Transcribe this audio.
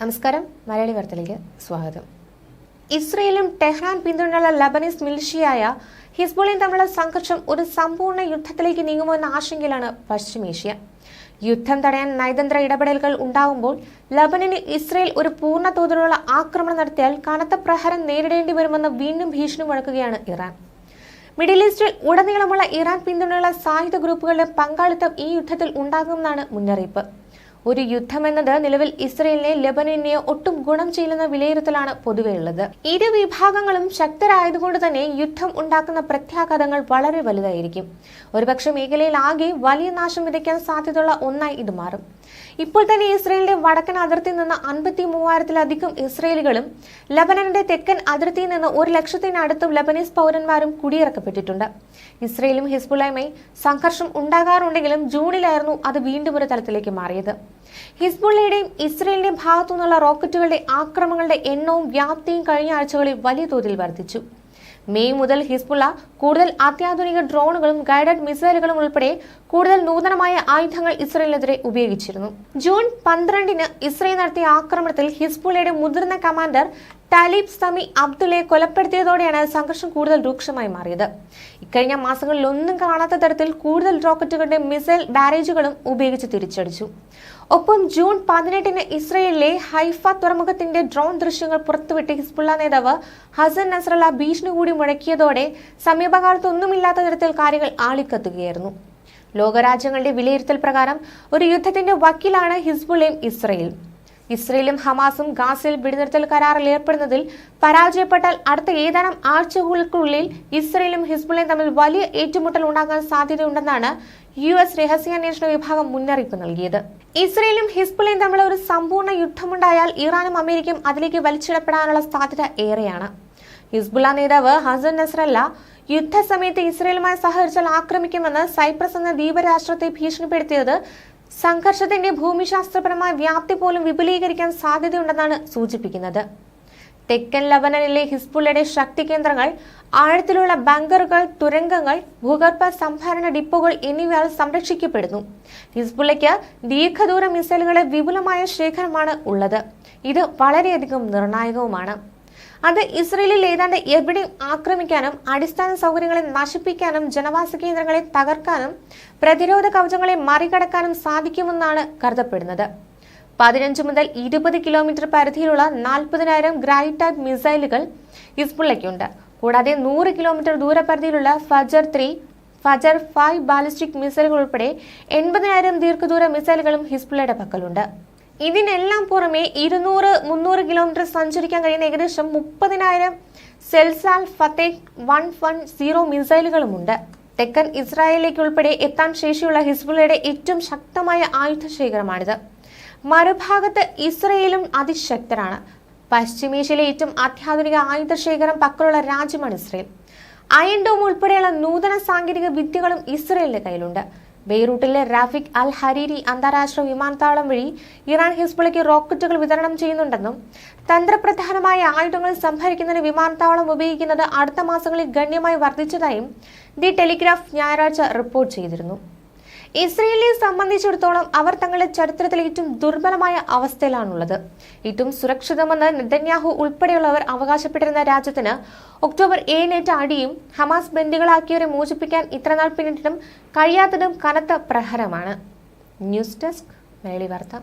നമസ്കാരം. മലയാളി വാർത്തയിലേക്ക് സ്വാഗതം. ഇസ്രയേലും ടെഹ്റാൻ പിന്തുണയുള്ള ലബനീസ് മിലിഷ്യയായ ഹിസ്ബുളിയും തമ്മിലുള്ള സംഘർഷം ഒരു സമ്പൂർണ യുദ്ധത്തിലേക്ക് നീങ്ങുമെന്ന ആശങ്കയിലാണ് പശ്ചിമേഷ്യ. യുദ്ധം തടയാൻ നയതന്ത്ര ഇടപെടലുകൾ ഉണ്ടാകുമ്പോൾ ലബനന് ഇസ്രയേൽ ഒരു പൂർണ തോതിലുള്ള ആക്രമണം നടത്തിയാൽ കനത്ത പ്രഹരം നേരിടേണ്ടി വരുമെന്ന് വീണ്ടും ഭീഷണി മുഴക്കുകയാണ് ഇറാൻ. മിഡിൽ ഈസ്റ്റിൽ ഉടനീളമുള്ള ഇറാൻ പിന്തുണയുള്ള സായുധ ഗ്രൂപ്പുകളുടെ പങ്കാളിത്തം ഈ യുദ്ധത്തിൽ ഉണ്ടാകുമെന്നാണ് മുന്നറിയിപ്പ്. ഒരു യുദ്ധമെന്നത് നിലവിൽ ഇസ്രയേലിനെ ലെബനനെ ഒട്ടും ഗുണം ചെയ്യില്ലെന്ന വിലയിരുത്തലാണ് പൊതുവെയുള്ളത് ഇരു വിഭാഗങ്ങളും ശക്തരായതുകൊണ്ട് തന്നെ യുദ്ധം ഉണ്ടാക്കുന്ന പ്രത്യാഘാതങ്ങൾ വളരെ വലുതായിരിക്കും. ഒരുപക്ഷെ മേഖലയിൽ ആകെ വലിയ നാശം വിതയ്ക്കാൻ സാധ്യതയുള്ള ഒന്നായി ഇത് മാറും. ഇപ്പോൾ തന്നെ ഇസ്രയേലിന്റെ വടക്കൻ അതിർത്തിയിൽ നിന്ന് അൻപത്തി മൂവായിരത്തിലധികം ഇസ്രയേലുകളും ലബനന്റെ തെക്കൻ അതിർത്തിയിൽ നിന്ന് ഒരു ലക്ഷത്തിനടുത്തും ലബനീസ് പൗരന്മാരും കുടിയിറക്കപ്പെട്ടിട്ടുണ്ട്. ഇസ്രയേലും ഹിസ്ബുള്ളയുമായി സംഘർഷം ഉണ്ടാകാറുണ്ടെങ്കിലും ജൂണിലായിരുന്നു അത് വീണ്ടും ഒരു തലത്തിലേക്ക് മാറിയത്. ഹിസ്ബുള്ളയുടെയും ഇസ്രയേലിന്റെയും ഭാഗത്തു നിന്നുള്ള റോക്കറ്റുകളുടെ ആക്രമണങ്ങളുടെ എണ്ണവും വ്യാപ്തിയും കഴിഞ്ഞ ആഴ്ചകളിൽ വലിയ തോതിൽ വർദ്ധിച്ചു. മെയ് മുതൽ ഹിസ്ബുള്ള കൂടുതൽ അത്യാധുനിക ഡ്രോണുകളും ഗൈഡഡ് മിസൈലുകളും ഉൾപ്പെടെ കൂടുതൽ നൂതനമായ ആയുധങ്ങൾ ഇസ്രയേലിനെതിരെ ഉപയോഗിച്ചിരുന്നു. ജൂൺ പന്ത്രണ്ടിന് ഇസ്രയേൽ നടത്തിയ ആക്രമണത്തിൽ ഹിസ്ബുള്ളയുടെ മുതിർന്ന കമാൻഡർ താലിബ് സമി അബ്ദുള്ളയെ കൊലപ്പെടുത്തിയതോടെയാണ് സംഘർഷം കൂടുതൽ രൂക്ഷമായി മാറിയത്. ഇക്കഴിഞ്ഞ മാസങ്ങളിൽ ഒന്നും കാണാത്ത തരത്തിൽ കൂടുതൽ റോക്കറ്റുകളുടെ മിസൈൽ ബാരേജുകളും ഉപയോഗിച്ച് തിരിച്ചടിച്ചു. ഒപ്പം ജൂൺ പതിനെട്ടിന് ഇസ്രയേലിലെ ഹൈഫ തുറമുഖത്തിന്റെ ഡ്രോൺ ദൃശ്യങ്ങൾ പുറത്തുവിട്ട് ഹിസ്ബുള്ള നേതാവ് ഹസൻ നസ്രല്ല ഭീഷണി കൂടി മുഴക്കിയതോടെ സമീപകാലത്ത് ഒന്നുമില്ലാത്ത തരത്തിൽ കാര്യങ്ങൾ ആളിക്കത്തുകയായിരുന്നു. ലോകരാജ്യങ്ങളുടെ വിലയിരുത്തൽ പ്രകാരം ഒരു യുദ്ധത്തിന്റെ വക്കീലാണ് ഹിസ്ബുള്ളയും ഇസ്രയേലും. ഇസ്രയേലും ഹമാസും ഗാസയിൽ വെടിനിർത്തൽ കരാറിൽ ഏർപ്പെടുന്നതിൽ പരാജയപ്പെട്ടാൽ അടുത്ത ഏതാനും ആഴ്ചകൾക്കുള്ളിൽ ഇസ്രയേലും ഹിസ്ബുള്ളയും തമ്മിൽ വലിയ ഏറ്റുമുട്ടൽ ഉണ്ടാകാൻ സാധ്യതയുണ്ടെന്നാണ് യു എസ് രഹസ്യാന്വേഷണ വിഭാഗം മുന്നറിയിപ്പ് നൽകിയത്. ഇസ്രയേലും ഹിസ്ബുള്ളയും തമ്മിൽ ഒരു സമ്പൂർണ യുദ്ധമുണ്ടായാൽ ഇറാനും അമേരിക്കയും അതിലേക്ക് വലിച്ചിടപ്പെടാനുള്ള സാധ്യത ഏറെയാണ്. ഹിസ്ബുള്ള നേതാവ് ഹസൻ നസ്രല്ല യുദ്ധസമയത്ത് ഇസ്രയേലുമായി സഹകരിച്ചാൽ ആക്രമിക്കുമെന്ന് സൈപ്രസ് എന്ന ദ്വീപരാഷ്ട്രത്തെ ഭീഷണിപ്പെടുത്തിയത് സംഘർഷത്തിന്റെ ഭൂമിശാസ്ത്രപരമായ വ്യാപ്തി പോലും വിപുലീകരിക്കാൻ സാധ്യതയുണ്ടെന്നാണ് സൂചിപ്പിക്കുന്നത്. തെക്കൻ ലബനനിലെ ഹിസ്ബുള്ളയുടെ ശക്തി കേന്ദ്രങ്ങൾ ആഴത്തിലുള്ള ബങ്കറുകൾ തുരങ്കങ്ങൾ ഭൂഗർഭ സംഭരണ ഡിപ്പോകൾ എന്നിവയാൽ സംരക്ഷിക്കപ്പെടുന്നു. ഹിസ്ബുള്ളയ്ക്ക് ദീർഘദൂര മിസൈലുകളെ വിപുലമായ ശേഖരമാണ് ഉള്ളത്. ഇത് വളരെയധികം നിർണായകവുമാണ്. അത് ഇസ്രയേലിൽ ഏതാണ്ട് എവിടെയും ആക്രമിക്കാനും അടിസ്ഥാന സൗകര്യങ്ങളെ നശിപ്പിക്കാനും ജനവാസ കേന്ദ്രങ്ങളെ തകർക്കാനും പ്രതിരോധ കവചങ്ങളെ മറികടക്കാനും സാധിക്കുമെന്നാണ് കരുതപ്പെടുന്നത്. പതിനഞ്ച് മുതൽ ഇരുപത് കിലോമീറ്റർ പരിധിയിലുള്ള നാൽപ്പതിനായിരം ഗ്രാനിറ്റൈപ്പ് മിസൈലുകൾ ഹിസ്ബുള്ളയ്ക്കുണ്ട്. കൂടാതെ നൂറ് കിലോമീറ്റർ ദൂരപരിധിയിലുള്ള ഫജർ ത്രീ ഫജർ ഫൈവ് ബാലിസ്റ്റിക് മിസൈലുകൾ ഉൾപ്പെടെ എൺപതിനായിരം ദീർഘദൂര മിസൈലുകളും ഹിസ്ബുള്ളയുടെ പക്കലുണ്ട്. ഇതിനെല്ലാം പുറമെ ഇരുന്നൂറ് മുന്നൂറ് കിലോമീറ്റർ സഞ്ചരിക്കാൻ കഴിയുന്ന ഏകദേശം മുപ്പതിനായിരം Zelzal Fateh one one zero മിസൈലുകളുമുണ്ട്. തെക്കൻ ഇസ്രായേലിലേക്ക് ഉൾപ്പെടെ എത്താൻ ശേഷിയുള്ള ഹിസ്ബുള്ളയുടെ ഏറ്റവും ശക്തമായ ആയുധ ശേഖരമാണിത് മറുഭാഗത്ത് ഇസ്രയേലും അതിശക്തരാണ്. പശ്ചിമേഷ്യയിലെ ഏറ്റവും അത്യാധുനിക ആയുധ ശേഖരം പക്കലുള്ള രാജ്യമാണ് ഇസ്രയേൽ. അയൺ ഡോം ഉൾപ്പെടെയുള്ള നൂതന സാങ്കേതിക വിദ്യകളും ഇസ്രയേലിന്റെ കയ്യിലുണ്ട്. ബെയ്റൂട്ടിലെ റാഫിക് അൽ ഹരീരി അന്താരാഷ്ട്ര വിമാനത്താവളം വഴി ഇറാൻ ഹിസ്ബുളയ്ക്ക് റോക്കറ്റുകൾ വിതരണം ചെയ്യുന്നുണ്ടെന്നും തന്ത്രപ്രധാനമായ ആയുധങ്ങൾ സംഭരിക്കുന്നതിന് വിമാനത്താവളം ഉപയോഗിക്കുന്നത് അടുത്ത മാസങ്ങളിൽ ഗണ്യമായി വർദ്ധിച്ചതായും ദി ടെലിഗ്രാഫ് ഞായറാഴ്ച റിപ്പോർട്ട് ചെയ്തിരുന്നു. ഇസ്രയേലിനെ സംബന്ധിച്ചിടത്തോളം അവർ തങ്ങളുടെ ചരിത്രത്തിൽ ഏറ്റവും ദുർബലമായ അവസ്ഥയിലാണുള്ളത്. ഏറ്റവും സുരക്ഷിതമെന്ന് നെതന്യാഹു ഉൾപ്പെടെയുള്ളവർ അവകാശപ്പെട്ടിരുന്ന രാജ്യത്തിന് ഒക്ടോബർ ഏഴിനേറ്റ അടിയും ഹമാസ് ബന്ദികളാക്കിയവരെ മോചിപ്പിക്കാൻ ഇത്രനാൾ പിന്നിട്ടിടും കഴിയാത്തതും കനത്ത പ്രഹരമാണ്. ന്യൂസ് ഡെസ്ക് മേളി വാർത്ത.